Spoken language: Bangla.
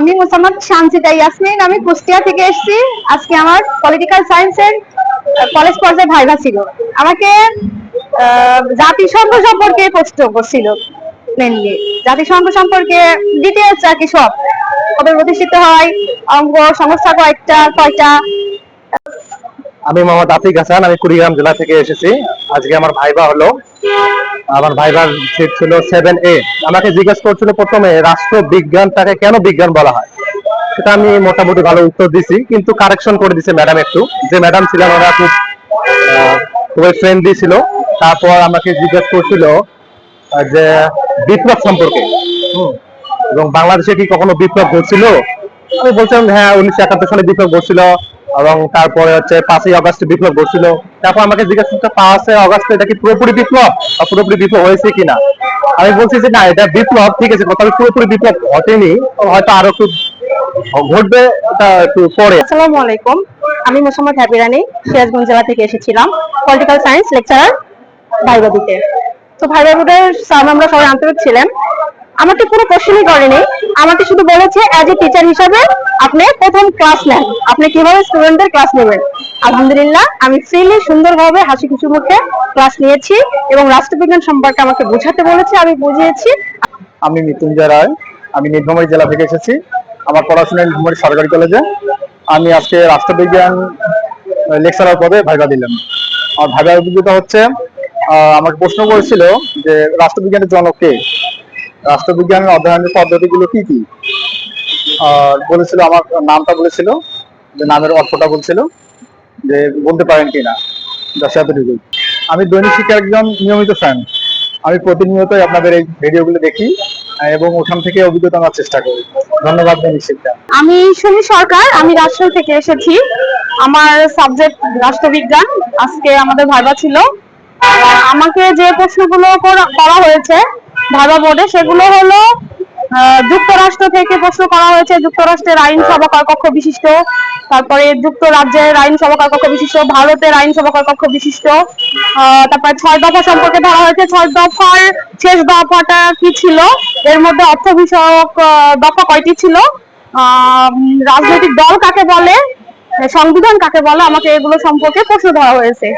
আমি মোসাম্মদ শান্তিতা ইয়াসমিন, আমি কুষ্টিয়া থেকে এসেছি। আজকে আমার পলিটিক্যাল সায়েন্সের কলেজ পর্যায়ে ভাইভা ছিল। আমাকে জাতিসংঘ সম্পর্কে প্রশ্ন করছিল মেনলি জাতিসংঘ সম্পর্কে ডিটেলস আর কি সব। কবে প্রতিষ্ঠিত হয়, অঙ্গ সংস্থা কয়েকটা কয়টা? আমি মোহাম্মদ আতিক হাসান, আমি কুড়িগ্রাম জেলা থেকে এসেছি। আজকে আমার ভাইবা হলো। আমার ভাইবার সিট ছিল সেভেন এ আমাকে জিজ্ঞেস করছিল প্রথমে রাষ্ট্র বিজ্ঞানটাকে কেন বিজ্ঞান বলা হয়? সেটা আমি মোটামুটি ভালো উত্তর দিছি, কিন্তু কারেকশন করে দিছে ম্যাডাম একটু। যে ম্যাডাম ছিলেন, ওরা খুব খুবই ফ্রেন্ডলি ছিল। তারপর আমাকে জিজ্ঞেস করছিল যে বিপ্লব সম্পর্কে। এবং বাংলাদেশে কি কখনো বিপ্লব ঘটছিল? আমি বলছিলাম হ্যাঁ উনিশশো একাত্তর সালে বিপ্লব ঘটছিল। এবং তারপরে হচ্ছে পাঁচই আগস্ট বিপ্লব ঘটছিল। তারপর আমাকে জিজ্ঞেস করতে পাঁচই আগস্ট এটা কি পুরোপুরি বিপ্লব বা পুরোপুরি বিপ্লব হয়েছে কিনা? আমি বলছি যে না, এটা বিপ্লব, ঠিক আছে, তবে পুরোপুরি বিপ্লব ঘটেনি হয়তো আরও একটু ঘটবে একটু পরে। আসসালামু আলাইকুম, আমি মোসাম্মদ হ্যাপি রানী, সিরাজগঞ্জ জেলা থেকে এসেছিলাম পলিটিক্যাল সায়েন্স লেকচারার ভাইবা দিতে তো ভাইবা দিতে স্যার, আমরা সবাই আন্তরিক ছিলেন আমাকে পুরো কোশ্চেনই করেনি। আমাকে শুধু বলেছে অ্যাজ এ টিচার হিসাবে আপনি প্রথম ক্লাস নেন। আপনি কীভাবে স্টুডেন্টদের ক্লাস নেবেন? আলহামদুলিল্লাহ, আমি ফ্রিলি সুন্দরভাবে হাসি খুশি মুখে ক্লাস নিয়েছি এবং রাষ্ট্রবিজ্ঞান সম্পর্কে আমাকে বোঝাতে বলেছে, আমি বুঝিয়েছি। আমি মৃত্যুঞ্জয় রায়, আমি নীলফামারী জেলা থেকে এসেছি। আমার পড়াশোনা নীলফামারী সরকারি কলেজে আমি আজকে রাষ্ট্রবিজ্ঞান লেকচারার পদে ভাইবা দিলাম। আমার ভাইবার অভিজ্ঞতা হচ্ছে। আমাকে প্রশ্ন করেছিল যে, রাষ্ট্রবিজ্ঞানের জনক কে? রাষ্ট্রবিজ্ঞানের অধ্যয়নের পদ্ধতিগুলো কি কি? আর বলেছিল আমার নামটা বলেছিল, যে নামের অর্থটা বলছিল, যে বলতে পারেন কিনা দশ এতটুকু আমি দৈনিক শিক্ষার একজন নিয়মিত ফ্যান আমি প্রতিনিয়তই আপনাদের এই ভিডিওগুলো দেখি এবং ওখান থেকে অভিজ্ঞতা নেওয়ার চেষ্টা করি। ধন্যবাদ দৈনিক শিক্ষা। আমি সুমি সরকার, আমি রাজশাহী থেকে এসেছি। আমার সাবজেক্ট রাষ্ট্রবিজ্ঞান, আজকে আমাদের ভাইবা ছিল। আমাকে যে প্রশ্নগুলো করা হয়েছে ভাইবা বোর্ডে সেগুলো হলো যুক্তরাষ্ট্র থেকে প্রশ্ন করা হয়েছে। যুক্তরাষ্ট্রের আইন সভা কক্ষ বিশিষ্ট। তারপরে যুক্তরাজ্যের আইন সভা কক্ষ বিশিষ্ট। ভারতের আইন সভা কক্ষ বিশিষ্ট। তারপরে ছয় দফা সম্পর্কে ধরা হয়েছে। ছয় দফার শেষ দফাটা কি ছিল? এর মধ্যে অর্থ বিষয়ক দফা কয়টি ছিল? রাজনৈতিক দল কাকে বলে? সংবিধান কাকে বলে? আমাকে এগুলো সম্পর্কে প্রশ্ন ধরা হয়েছে।